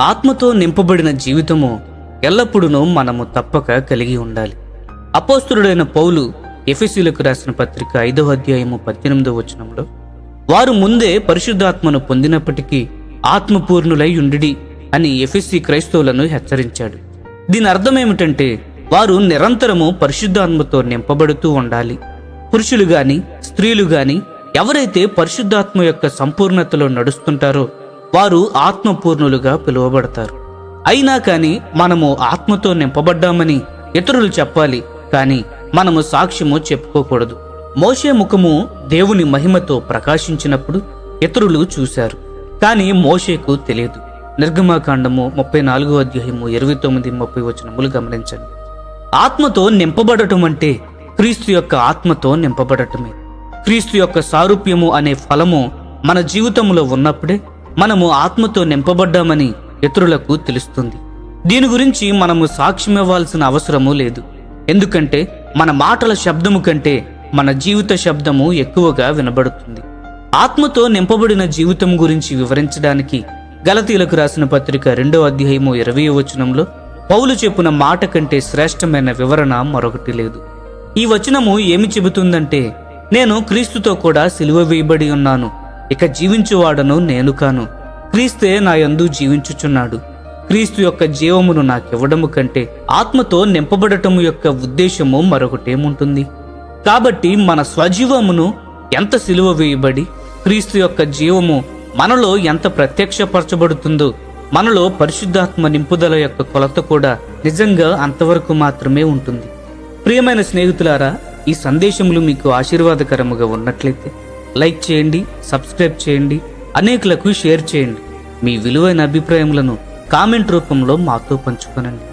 ఆత్మతో నింపబడిన జీవితము ఎల్లప్పుడూ మనము తప్పక కలిగి ఉండాలి. అపోస్తుడైన పౌలు ఎఫ్ఎస్సీలకు రాసిన పత్రిక ఐదవ అధ్యాయము పద్దెనిమిదవ వచనంలో వారు ముందే పరిశుద్ధాత్మను పొందినప్పటికీ ఆత్మపూర్ణులై ఉండి అని ఎఫ్ఎస్సి క్రైస్తవులను హెచ్చరించాడు. దీని అర్థం ఏమిటంటే వారు నిరంతరము పరిశుద్ధాత్మతో నింపబడుతూ ఉండాలి. పురుషులు గాని స్త్రీలు గాని ఎవరైతే పరిశుద్ధాత్మ యొక్క సంపూర్ణతలో నడుస్తుంటారో వారు ఆత్మపూర్ణులుగా పిలువబడతారు. అయినా కానీ మనము ఆత్మతో నింపబడ్డామని ఇతరులు చెప్పాలి కానీ మనము సాక్ష్యము చెప్పుకోకూడదు. మోషే ముఖము దేవుని మహిమతో ప్రకాశించినప్పుడు ఇతరులు చూశారు కానీ మోషేకు తెలియదు. నిర్గమాకాండము ముప్పై నాలుగో అధ్యాయము ఇరవై తొమ్మిది ముప్పై వచనములు గమనించండి. ఆత్మతో నింపబడటం అంటే క్రీస్తు యొక్క ఆత్మతో నింపబడటమే. క్రీస్తు యొక్క సారూప్యము అనే ఫలము మన జీవితంలో ఉన్నప్పుడే మనము ఆత్మతో నింపబడ్డామని ఇతరులకు తెలుస్తుంది. దీని గురించి మనము సాక్ష్యమివ్వాల్సిన అవసరము లేదు. ఎందుకంటే మన మాటల శబ్దము కంటే మన జీవిత శబ్దము ఎక్కువగా వినబడుతుంది. ఆత్మతో నింపబడిన జీవితం గురించి వివరించడానికి గలతీలకు రాసిన పత్రిక రెండో అధ్యాయము ఇరవై వచనంలో పౌలు చెప్పిన మాట కంటే శ్రేష్టమైన వివరణ మరొకటి లేదు. ఈ వచనము ఏమి చెబుతుందంటే నేను క్రీస్తుతో కూడా సిలువ వేయబడి ఉన్నాను. ఇక జీవించువాడను నేను కాను క్రీస్తే నా యందు జీవించుచున్నాడు. క్రీస్తు యొక్క జీవమును నాకివ్వడము కంటే ఆత్మతో నింపబడటము యొక్క ఉద్దేశము మరొకటేముంటుంది? కాబట్టి మన స్వజీవమును ఎంత సిలువ వేయబడి క్రీస్తు యొక్క జీవము మనలో ఎంత ప్రత్యక్షపరచబడుతుందో మనలో పరిశుద్ధాత్మ నింపుదల యొక్క కొలత కూడా నిజంగా అంతవరకు మాత్రమే ఉంటుంది. ప్రియమైన స్నేహితులారా ఈ సందేశములు మీకు ఆశీర్వాదకరముగా ఉన్నట్లయితే లైక్ చేయండి సబ్స్క్రైబ్ చేయండి అనేకులకు షేర్ చేయండి. మీ విలువైన అభిప్రాయములను కామెంట్ రూపంలో మాతో పంచుకొనండి.